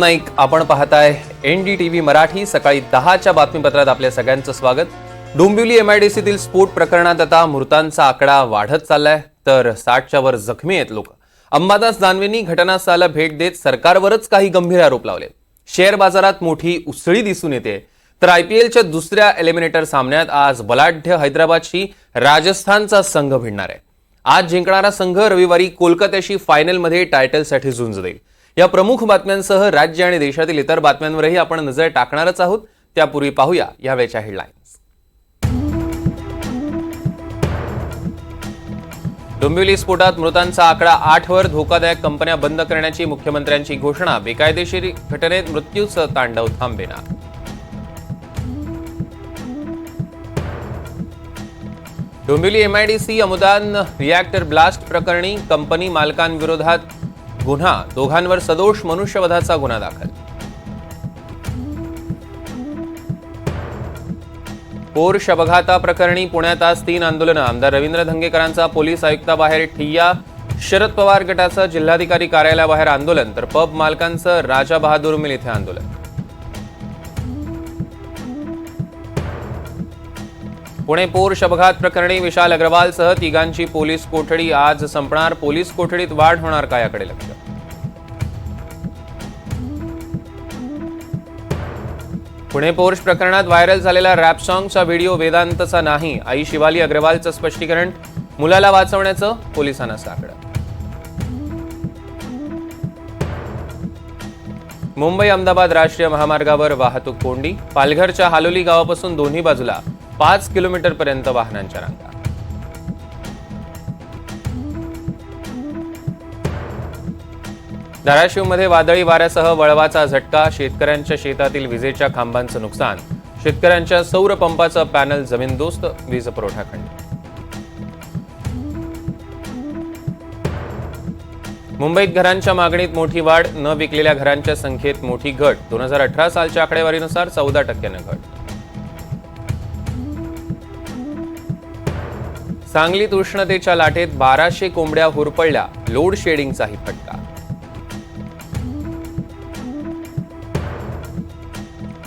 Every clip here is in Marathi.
नाईक आपण पाहताय N D T V Marathi सकाळी दहाच्या बातमीपत्रात आपल्या सगळ्यांचं स्वागत. डोंबिवली एम आयडीसीतील स्फोट प्रकरणात आता मृतांचा आकडा वाढत चाललाय तर साठच्या वर जखमी आहेत लोक. अंबादास दानवेंनी घटनास्थळाला भेट देत सरकारवरच काही गंभीर आरोप लावले. शेअर बाजारात मोठी उसळी दिसून येते. तर आयपीएलच्या दुसऱ्या एलिमिनेटर सामन्यात आज बलाढ्य हैदराबादशी राजस्थानचा संघ भिडणार आहे. आज जिंकणारा संघ रविवारी कोलकात्याशी फायनलमध्ये टायटलसाठी झुंज देईल. या प्रमुख बातम्यांसह राज्य आणि देशातील इतर बातम्यांवरही आपण नजर टाकणारच आहोत. त्यापूर्वी पाहूया यावेळच्या हेडलाईन्स डोंबिवली स्फोटात मृतांचा आकडा आठवर. धोकादायक कंपन्या बंद करण्याची मुख्यमंत्र्यांची घोषणा. बेकायदेशीर घटनेत मृत्यूचं तांडव थांबेना. डोंबिवली एमआयडीसी अनुदान रिॲक्टर ब्लास्ट प्रकरणी कंपनी मालकांविरोधात गुन्हा दोघांवर सदोष मनुष्यवधाचा गुन्हा दाखल. पोर्श अपघाता प्रकरणी पुण्यात आज तीन आंदोलनं. आमदार रवींद्र धंगेकरांचा पोलीस आयुक्ताबाहेर ठिय्या. शरद पवार गटाचं जिल्हाधिकारी कार्यालयाबाहेर आंदोलन तर पब मालकांचं राजा बहादूर मिल इथे आंदोलन. पुणे पोर्श अपघात प्रकरणी विशाल अग्रवालसह तिघांची पोलीस कोठडी आज संपणार. पोलीस कोठडीत वाढ होणार का याकडे लक्ष? पुणे पोर्श प्रकरणात व्हायरल झालेला रॅप सॉंगचा व्हिडिओ वेदांतचा नाही. आई शिवाली अग्रवालचं स्पष्टीकरण. मुलाला वाचवण्याचं पोलिसांना साकडं. मुंबई अहमदाबाद राष्ट्रीय महामार्गावर वाहतूक कोंडी. पालघरच्या हालोली गावापासून दोन्ही बाजूला पाच किलोमीटर पर्यंत वाहनांच्या रांगा. धाराशिवमध्ये वादळी वाऱ्यासह वळवाचा झटका शेतकऱ्यांच्या शेतातील विजेच्या खांबांचं नुकसान शेतकऱ्यांच्या सौर पंपाचं पॅनल जमीनदोस्त वीज पुरवठा खंडित. मुंबईत घरांच्या मागणीत मोठी वाढ न विकलेल्या घरांच्या संख्येत मोठी घट दोन हजार अठरा सालच्या आकडेवारीनुसार चौदा टक्क्यानं घट. सांगलीत उष्णतेच्या लाटेत बाराशे कोंबड्या हुरपळल्या लोड शेडिंगचाही फटका.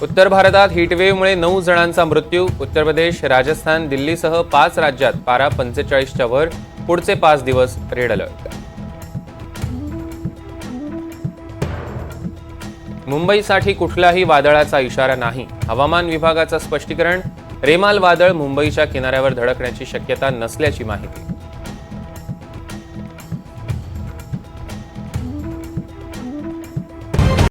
उत्तर भारतात हीटवेव्हमुळे नऊ जणांचा मृत्यू उत्तर प्रदेश राजस्थान दिल्लीसह पाच राज्यात पारा पंचेचाळीसच्या वर पुढचे पाच दिवस रेड अलर्ट. मुंबईसाठी कुठलाही वादळाचा इशारा नाही. हवामान विभागाचं स्पष्टीकरण रेमाल वादळ मुंबईच्या किनाऱ्यावर धडकण्याची शक्यता नसल्याची माहिती